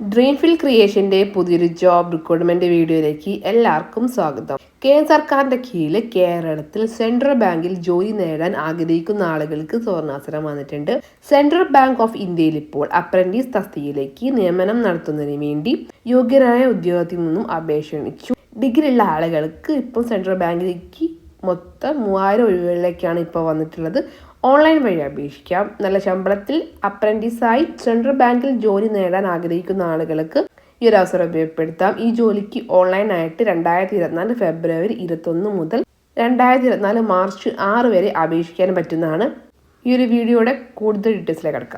Dreamfill ക്രിയേഷന്റെ പുതിയൊരു job recruitment വീഡിയോയിലേക്ക് എല്ലാവർക്കും സ്വാഗതം. കേന്ദ്ര സർക്കാരിന്റെ കീഴിൽ കേരളത്തിൽ സെൻട്രൽ ബാങ്കിൽ ജോലി നേടാൻ ആഗ്രഹിക്കുന്ന ആളുകൾക്ക് സുവർണാവസരം വന്നിട്ടുണ്ട്. സെൻട്രൽ ബാങ്ക് ഓഫ് ഇന്ത്യയിൽ ഇപ്പോൾ അപ്രന്റീസ് തസ്തികയിലേക്ക് നിയമനം നടത്തുന്നതിന് വേണ്ടി യോഗ്യരായ ഉദ്യോഗത്തിൽ നിന്നും അപേക്ഷ ക്ഷണിച്ചു. ഡിഗ്രി ഉള്ള ആളുകൾക്ക് ഇപ്പോൾ സെൻട്രൽ ബാങ്കിലേക്ക് മൊത്തം മൂവായിരം ഒഴിവുകളിലേക്കാണ് ഇപ്പോൾ വന്നിട്ടുള്ളത്. ഓൺലൈൻ വഴി അപേക്ഷിക്കാം. നല്ല ശമ്പളത്തിൽ അപ്രന്റീസായി സെൻട്രൽ ബാങ്കിൽ ജോലി നേടാൻ ആഗ്രഹിക്കുന്ന ആളുകൾക്ക് ഈ ഒരു അവസരം ഉപയോഗപ്പെടുത്താം. ഈ ജോലിക്ക് ഓൺലൈനായിട്ട് രണ്ടായിരത്തി ഇരുപത്തിനാല് ഫെബ്രുവരി ഇരുപത്തൊന്ന് മുതൽ രണ്ടായിരത്തി ഇരുപത്തിനാല് മാർച്ച് ആറ് വരെ അപേക്ഷിക്കാൻ പറ്റുന്നതാണ്. ഈ ഒരു വീഡിയോയുടെ കൂടുതൽ ഡീറ്റെയിൽസിലേക്ക് കിടക്കാം.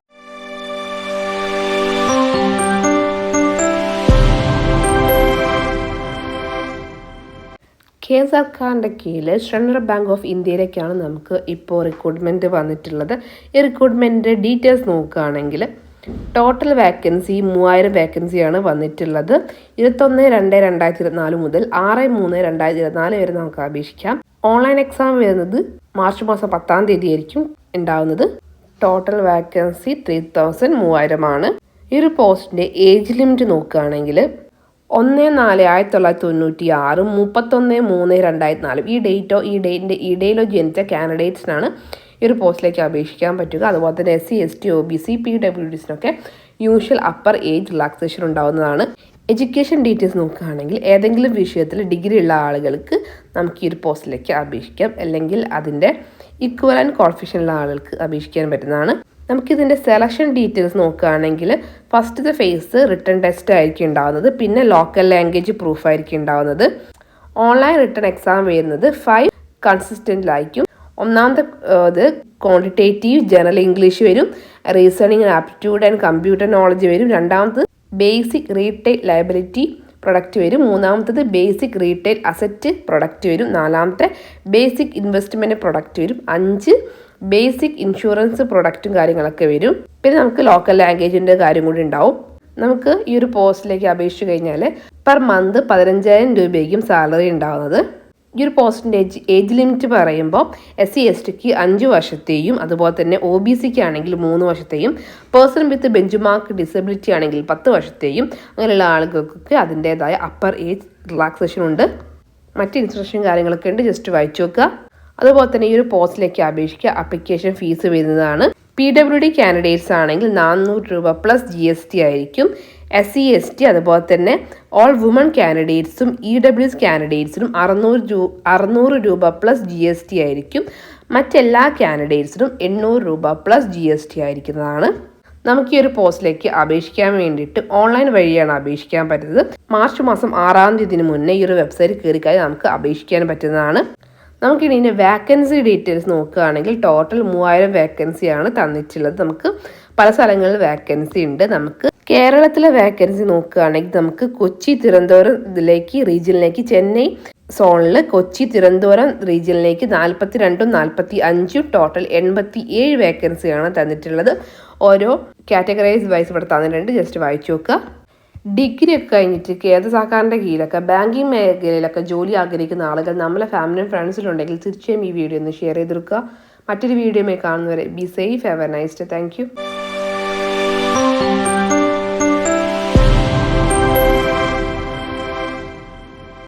കേന്ദ്ര ഖാന്റെ കീഴിൽ സെൻട്രൽ ബാങ്ക് ഓഫ് ഇന്ത്യയിലേക്കാണ് നമുക്ക് ഇപ്പോൾ റിക്രൂട്ട്മെന്റ് വന്നിട്ടുള്ളത്. ഈ റിക്രൂട്ട്മെന്റ് ഡീറ്റെയിൽസ് നോക്കുകയാണെങ്കിൽ ടോട്ടൽ വേക്കൻസി മൂവായിരം വേക്കൻസിയാണ് വന്നിട്ടുള്ളത്. ഇരുപത്തൊന്ന് രണ്ട് രണ്ടായിരത്തി ഇരുപത്തിനാല് മുതൽ ആറ് മൂന്ന് രണ്ടായിരത്തി ഇരുപത്തിനാല് വരെ നമുക്ക് അപേക്ഷിക്കാം. ഓൺലൈൻ എക്സാം വരുന്നത് മാർച്ച് മാസം പത്താം തീയതി ആയിരിക്കും ഉണ്ടാവുന്നത്. ടോട്ടൽ വേക്കൻസി ത്രീ തൗസൻഡ് മൂവായിരമാണ്. ഈ ഒരു പോസ്റ്റിന്റെ ഏജ് ലിമിറ്റ് നോക്കുകയാണെങ്കിൽ ഒന്ന് നാല് ആയിരത്തി തൊള്ളായിരത്തി തൊണ്ണൂറ്റി ആറ് മുപ്പത്തൊന്ന് മൂന്ന് രണ്ടായിരത്തി നാല് ഈ ഡേറ്റോ ഈ ഡേറ്റിന്റെ ഇടയിലോ ജനിച്ച കാൻഡിഡേറ്റ്സിനാണ് ഈ ഒരു പോസ്റ്റിലേക്ക് അപേക്ഷിക്കാൻ പറ്റുക. അതുപോലെ തന്നെ S C S T O B C P W ഡിസിനൊക്കെ usual upper age relaxation ഉണ്ടാവുന്നതാണ്. എഡ്യൂക്കേഷൻ ഡീറ്റെയിൽസ് നോക്കുകയാണെങ്കിൽ ഏതെങ്കിലും വിഷയത്തിൽ ഡിഗ്രി ഉള്ള ആളുകൾക്ക് നമുക്ക് ഈ ഒരു പോസ്റ്റിലേക്ക് അപേക്ഷിക്കാം. അല്ലെങ്കിൽ അതിന്റെ ഇക്വൽ ഇക്വലൻ ക്വാളിഫിക്കേഷൻ ആളുകൾക്ക് അപേക്ഷിക്കാൻ പറ്റുന്നതാണ്. നമുക്കിതിന്റെ സെലക്ഷൻ ഡീറ്റെയിൽസ് നോക്കുകയാണെങ്കിൽ ഫസ്റ്റത്തെ ഫേസ് റിട്ടേൺ ടെസ്റ്റ് ആയിരിക്കും ഉണ്ടാവുന്നത്. പിന്നെ ലോക്കൽ ലാംഗ്വേജ് പ്രൂഫ് ആയിരിക്കും ഉണ്ടാവുന്നത്. ഓൺലൈൻ റിട്ടേൺ എക്സാം വരുന്നത് ഫൈവ് കൺസിസ്റ്റന്റിലായിരിക്കും ഒന്നാമത്തെ ഇത് ക്വാണ്ടിറ്റേറ്റീവ് ജനറൽ ഇംഗ്ലീഷ് വരും. Reasoning aptitude and computer knowledge വരും. രണ്ടാമത് ബേസിക് റീറ്റെയിൽ ലയബിലിറ്റി പ്രൊഡക്റ്റ് വരും. മൂന്നാമത്തത് ബേസിക് റീറ്റെയിൽ അസറ്റ് പ്രൊഡക്റ്റ് വരും. നാലാമത്തെ ബേസിക് ഇൻവെസ്റ്റ്മെന്റ് പ്രൊഡക്റ്റ് വരും. അഞ്ച് ബേസിക് ഇൻഷുറൻസ് പ്രൊഡക്റ്റും കാര്യങ്ങളൊക്കെ വരും. പിന്നെ നമുക്ക് ലോക്കൽ ലാംഗ്വേജിന്റെ കാര്യം കൂടി ഉണ്ടാവും. നമുക്ക് ഈ ഒരു പോസ്റ്റിലേക്ക് അപേക്ഷിച്ച് കഴിഞ്ഞാൽ പെർ മന്ത് പതിനഞ്ചായിരം രൂപയ്ക്കും സാലറി ഉണ്ടാവുന്നത്. ഈ ഒരു പോസ്റ്റിന്റെ ഏജ് ഏജ് ലിമിറ്റ് പറയുമ്പോൾ എസ് സി എസ് ടിക്ക് അഞ്ച് വർഷത്തെയും അതുപോലെ തന്നെ ഒ ബി സിക്ക് ആണെങ്കിൽ മൂന്ന് വർഷത്തെയും person with bench mark disability ആണെങ്കിൽ പത്ത് വർഷത്തെയും അങ്ങനെയുള്ള ആളുകൾക്ക് അതിന്റേതായ അപ്പർ ഏജ് റിലാക്സേഷൻ ഉണ്ട്. മറ്റ് ഇൻസ്ട്രക്ഷൻ കാര്യങ്ങളൊക്കെ ഉണ്ട്. ജസ്റ്റ് വായിച്ചു നോക്കുക. അതുപോലെ തന്നെ ഈ ഒരു പോസ്റ്റിലേക്ക് അപേക്ഷിക്കുക. അപ്ലിക്കേഷൻ ഫീസ് വരുന്നതാണ്. പി ഡബ്ല്യു ഡി കാൻഡിഡേറ്റ്സ് ആണെങ്കിൽ നാനൂറ് രൂപ പ്ലസ് ജി എസ് ടി ആയിരിക്കും. എസ് സി എസ് ടി അതുപോലെ തന്നെ ഓൾ വുമൺ കാൻഡിഡേറ്റ്സും ഇ ഡബ്ല്യു എസ് കാൻഡിഡേറ്റ്സിനും അറുന്നൂറ് രൂ അറുന്നൂറ് രൂപ പ്ലസ് ജി എസ് ടി ആയിരിക്കും. മറ്റെല്ലാ കാൻഡിഡേറ്റ്സിനും എണ്ണൂറ് രൂപ പ്ലസ് ജി എസ് ടി ആയിരിക്കുന്നതാണ്. നമുക്ക് ഈ ഒരു പോസ്റ്റിലേക്ക് അപേക്ഷിക്കാൻ വേണ്ടിയിട്ട് ഓൺലൈൻ വഴിയാണ് അപേക്ഷിക്കാൻ പറ്റുന്നത്. മാർച്ച് മാസം ആറാം തീയതിന് മുന്നേ ഈ ഒരു വെബ്സൈറ്റ് കയറി കഴിഞ്ഞാൽ നമുക്ക് അപേക്ഷിക്കാൻ പറ്റുന്നതാണ്. നമുക്കിനി ഇതിന്റെ വാക്കൻസി ഡീറ്റെയിൽസ് നോക്കുകയാണെങ്കിൽ ടോട്ടൽ മൂവായിരം വേക്കൻസിയാണ് തന്നിട്ടുള്ളത്. നമുക്ക് പല സ്ഥലങ്ങളിൽ വേക്കൻസി ഉണ്ട്. നമുക്ക് കേരളത്തിലെ വേക്കൻസി നോക്കുകയാണെങ്കിൽ നമുക്ക് കൊച്ചി തിരുവനന്തപുരം ഇതിലേക്ക് റീജിയനിലേക്ക് ചെന്നൈ സോണിൽ കൊച്ചി തിരുവനന്തപുരം റീജിയനിലേക്ക് നാൽപ്പത്തി രണ്ടും നാൽപ്പത്തി അഞ്ചും ടോട്ടൽ എൺപത്തി ഏഴ് വേക്കൻസിയാണ് തന്നിട്ടുള്ളത്. ഓരോ കാറ്റഗറൈസ് വൈസ് ഇവിടെ തന്നിട്ടുണ്ട്. ജസ്റ്റ് വായിച്ചു നോക്കുക. ഡിഗ്രി ഒക്കെ കഴിഞ്ഞിട്ട് കേന്ദ്ര സർക്കാരിന്റെ കീഴിലൊക്കെ ബാങ്കിങ് മേഖലയിലൊക്കെ ജോലി ആഗ്രഹിക്കുന്ന ആളുകൾ നമ്മളെ ഫാമിലിയും ഫ്രണ്ട്സിലുണ്ടെങ്കിൽ തീർച്ചയായും ഈ വീഡിയോ ഒന്ന് ഷെയർ ചെയ്തെടുക്കുക മറ്റൊരു വീഡിയോയുമായി കാണുന്നവരെ be safe have a nice day thank